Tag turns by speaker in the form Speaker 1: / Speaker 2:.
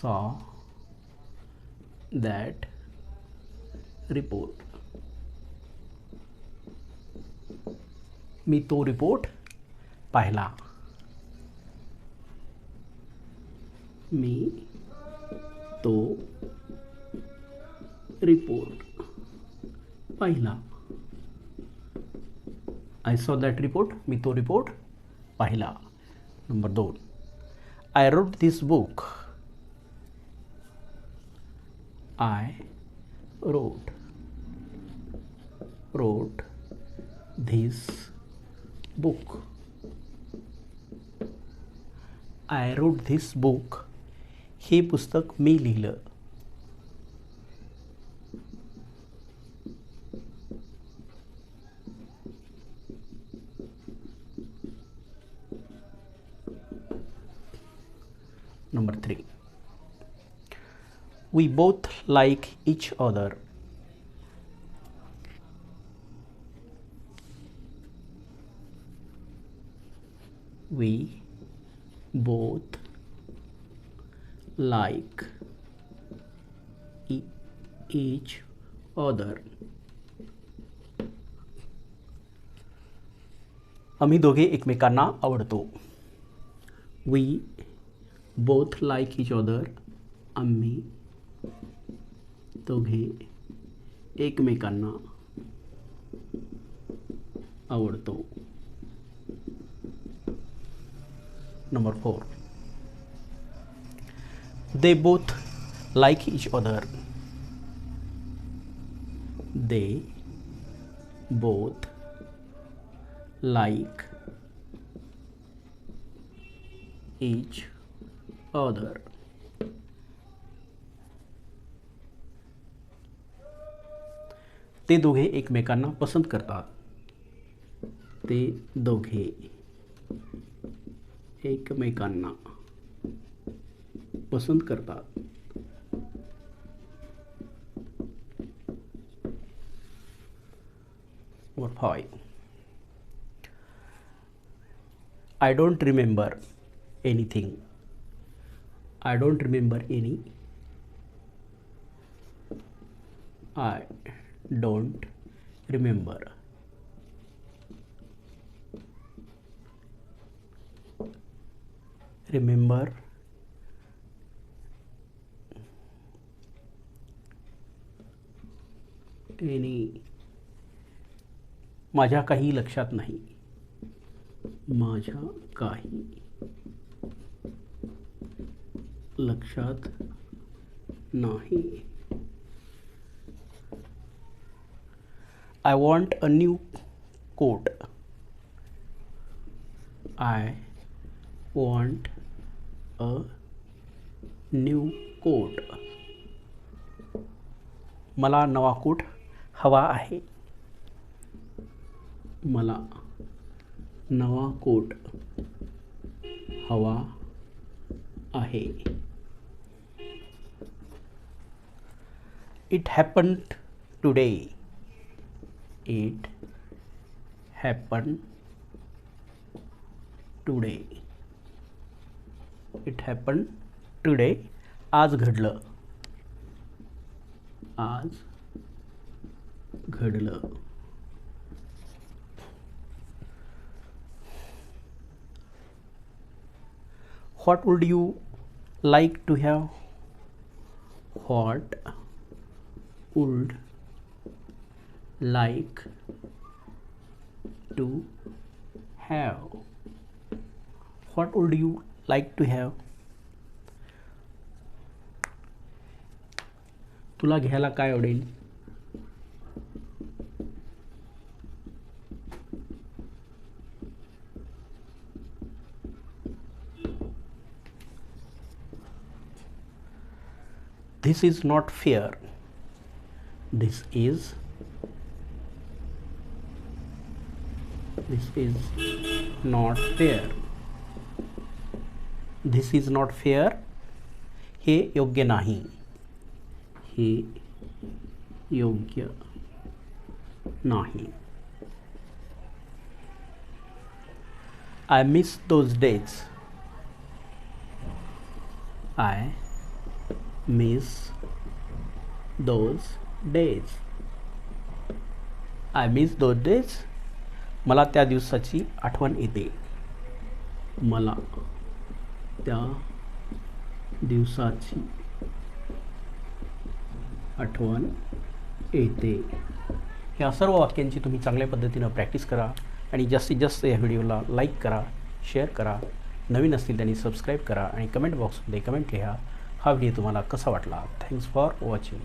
Speaker 1: saw that report. मी तो report पाहिला मी तो रिपोर्ट पाहिला आय सॉ दॅट रिपोर्ट मी तो रिपोर्ट पाहिला नंबर दोन I wrote this book I wrote wrote this book I wrote this book हे पुस्तक मी लिहिलं. We both like each other we both like e- each other आम्ही दोघे एकमेकांना आवडतो we both like each other आम्ही दोघे एकमेकांना आवडतो number four they. Both like each other they both like each other ते दोघे एकमेकांना पसंत करतात. ते दोघे एकमेकांना पसंत करतात. I don't remember anything I don't remember any I don't remember. Remember any माझ्या काही लक्षात नाही माझ्या काही लक्षात नाही I want a new coat I want a new coat मला नवा कोट हवा आहे. मला नवा कोट हवा आहे. It happen today it happened today it happened today आज घडलं आज घडलं what would you like to have what would like to have what would you like to have तुला घ्यायला काय आवडेल this is not fair this is this is not fair this is not fair हे योग्य नाही हे योग्य नाही I miss those days I miss those days I miss those days मला त्या दिवसाची आठवण येते. मला त्या दिवसाची आठवण येते. ह्या सर्व वाक्यांची तुम्ही चांगल्या पद्धतीनं प्रॅक्टिस करा आणि जास्तीत जास्त या व्हिडिओला लाईक करा शेअर करा. नवीन असतील त्यांनी सबस्क्राईब करा आणि कमेंट बॉक्समध्ये कमेंट लिहा. हा व्हिडिओ तुम्हाला कसा वाटला? Thanks for watching